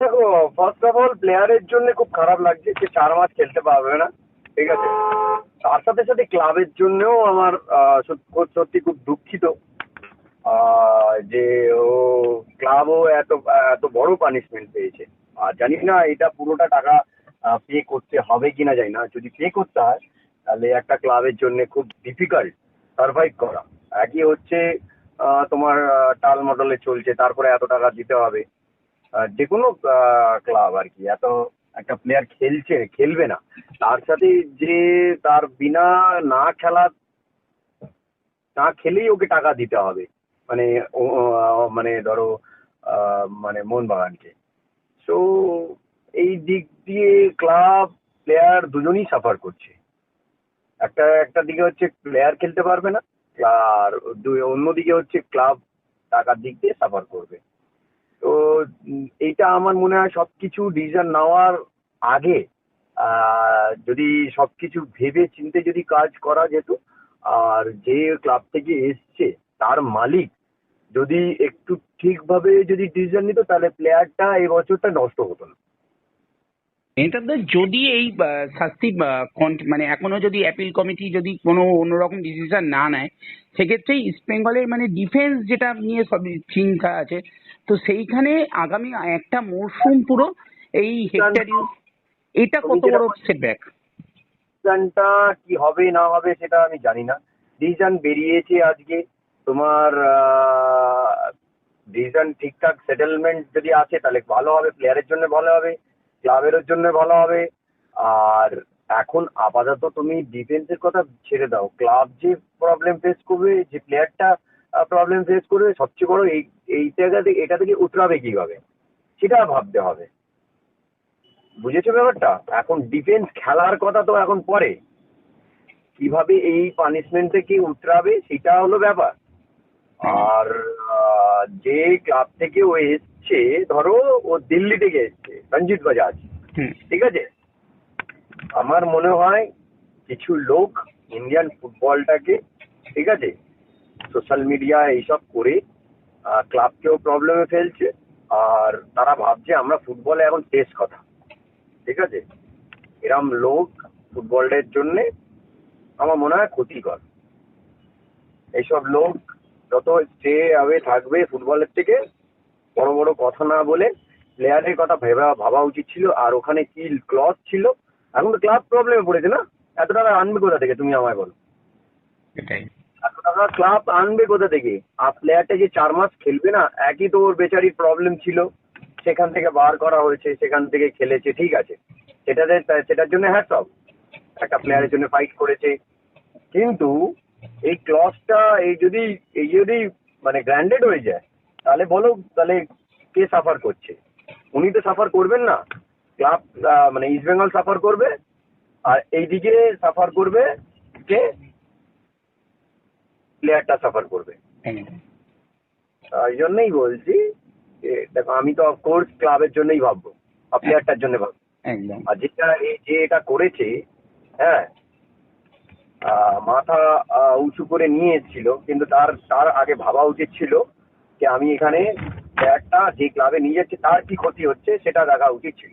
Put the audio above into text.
দেখো first of all প্লেয়ারের জন্য খুব খারাপ লাগছে যে চার মাস খেলতে পারবে না, ঠিক আছে? তার সাথে সাথে ক্লাবের জন্যও আমার সত্যি খুব দুঃখিত যে ও ক্লাবও এত এত বড় পানিশমেন্ট পেয়েছে। আর জানি না এটা পুরোটা টাকা পে করতে হবে কিনা জানি না। যদি পে করতে হয়, তাহলে একটা ক্লাবের জন্য খুব ডিফিকাল্ট সার্ভাইভ করা। একই হচ্ছে তোমার টাল মডেলে চলছে, তারপরে এত টাকা দিতে হবে। যে কোনো ক্লাব আর কি। এত একটা প্লেয়ার খেলছে, খেলবে না। তার সাথে যে তার বিনা না খেলা, না খেলেই ওকে টাকা দিতে হবে। মানে মানে ধরো মানে মোহনবাগানকে। সো এই দিক দিয়ে ক্লাব প্লেয়ার দুজনেই সাফার করছে। একটা একটা দিকে হচ্ছে প্লেয়ার খেলতে পারবে না, আর অন্যদিকে হচ্ছে ক্লাব টাকার দিক দিয়ে সাফার করবে। তো এটা এইটা আমার মনে হয় সবকিছু ডিসিশন নেওয়ার আগে যদি সবকিছু ভেবে চিনতে যদি কাজ করা যেত, আর যে ক্লাব থেকে এসছে, তার মালিক যদি একটু ঠিকভাবে যদি ডিসিশন নিত, তাহলে প্লেয়ারটা এই বছরটা নষ্ট হতো না। এটাতে যদি এই শাস্তি মানে এখনও যদি অ্যাপিল কমিটি যদি কোনো অন্যরকম ডিসিশন না নেয় সেক্ষেত্রে ইস্ট বেঙ্গলের মানে ডিফেন্স যেটা নিয়ে সব চিন্তা আছে তো সেইখানে আগামী একটা মরশুম পুরো এই হেক্টর এটা কত বড় সেটব্যাক ডিসিশনটা কি হবে না হবে সেটা আমি জানি না। ডিসিশন বেরিয়েছে আজকে তোমার ডিসিশন ঠিকঠাক সেটেলমেন্ট যদি আছে তাহলে ভালো হবে প্লেয়ারের জন্য ভালো হবে। ক্লাবের জন্য ভালো হবে। আর এখন আপাতত তুমি ডিফেন্সের কথা ছেড়ে দাও। ক্লাব যে প্রবলেম ফেস করবে, যে প্লেয়ারটা প্রবলেম ফেস করবে, সবচেয়ে বড় এই এই জায়গা থেকে, এটা থেকে উতরাবে কীভাবে? সেটা ভাবতে হবে। বুঝেছ ব্যাপারটা? এখন ডিফেন্স খেলার কথা তো এখন পরে। কীভাবে এই পানিশমেন্ট থেকে উতরাবে, সেটা হলো ব্যাপার। আর যে ক্লাব থেকে ও এসছে ধরো ও দিল্লি থেকে এসছে রঞ্জিত বাজাজ। ঠিক আছে? আমার মনে হয় কিছু লোক ইন্ডিয়ান ফুটবলটাকে ঠিক আছে? সোশ্যাল মিডিয়া এইসব করে ক্লাবকেও প্রবলেমে ফেলছে আর তারা ভাবছে আমরা ফুটবলে এখন শেষ কথা। ঠিক আছে? এরম লোক ফুটবলের জন্য আমার মনে হয় ক্ষতিকর। এইসব লোক যত স্টে অ্যাওয়ে থাকবে ফুটবলের থেকে বড় বড় কথা না বলে প্লেয়ারের কথা ভেবা ভাবা উচিত ছিল। আর ওখানে কি ক্লজ ছিল? এখন তো ক্লাব প্রবলেমে পড়েছে না? এত টাকা আনবে কোথা থেকে তুমি আমায় বলো? এত টাকা ক্লাব আনবে কোথা থেকে? আর প্লেয়ারটা যে চার মাস খেলবে না একই তো ওর বেচারির প্রবলেম ছিল। সেখান থেকে বার করা হয়েছে সেখান থেকে খেলেছে ঠিক আছে। সেটাতে সেটার জন্য হ্যাঁ সব। একটা প্লেয়ারের জন্য ফাইট করেছে। কিন্তু এই ক্লসটা এই যদি এই যদি মানে গ্র্যান্ডেড হয়ে যায় তাহলে বলো তাহলে কে সাফার করছে? উনি তো সাফার করবেন না। ক্লাব মানে ইস্ট বেঙ্গল সাফার করবে আর এইদিকে সাফার করবে কে? প্লেয়ারটা সাফার করবে। একদম। তাই জন্যই বলছি যে দেখো আমি তো অফকোর্স ক্লাবের জন্যই ভাববো আর প্লেয়ারটার জন্য ভাববো। আর যেটা এই যে এটা করেছে হ্যাঁ মাথা উঁচু করে নিয়ে এসেছিল কিন্তু তার তার আগে ভাবা উচিত ছিল যে আমি এখানে প্লেয়ারটা যে ক্লাবে নিয়ে যাচ্ছি, তার কি ক্ষতি হচ্ছে সেটা দেখা উচিত ছিল।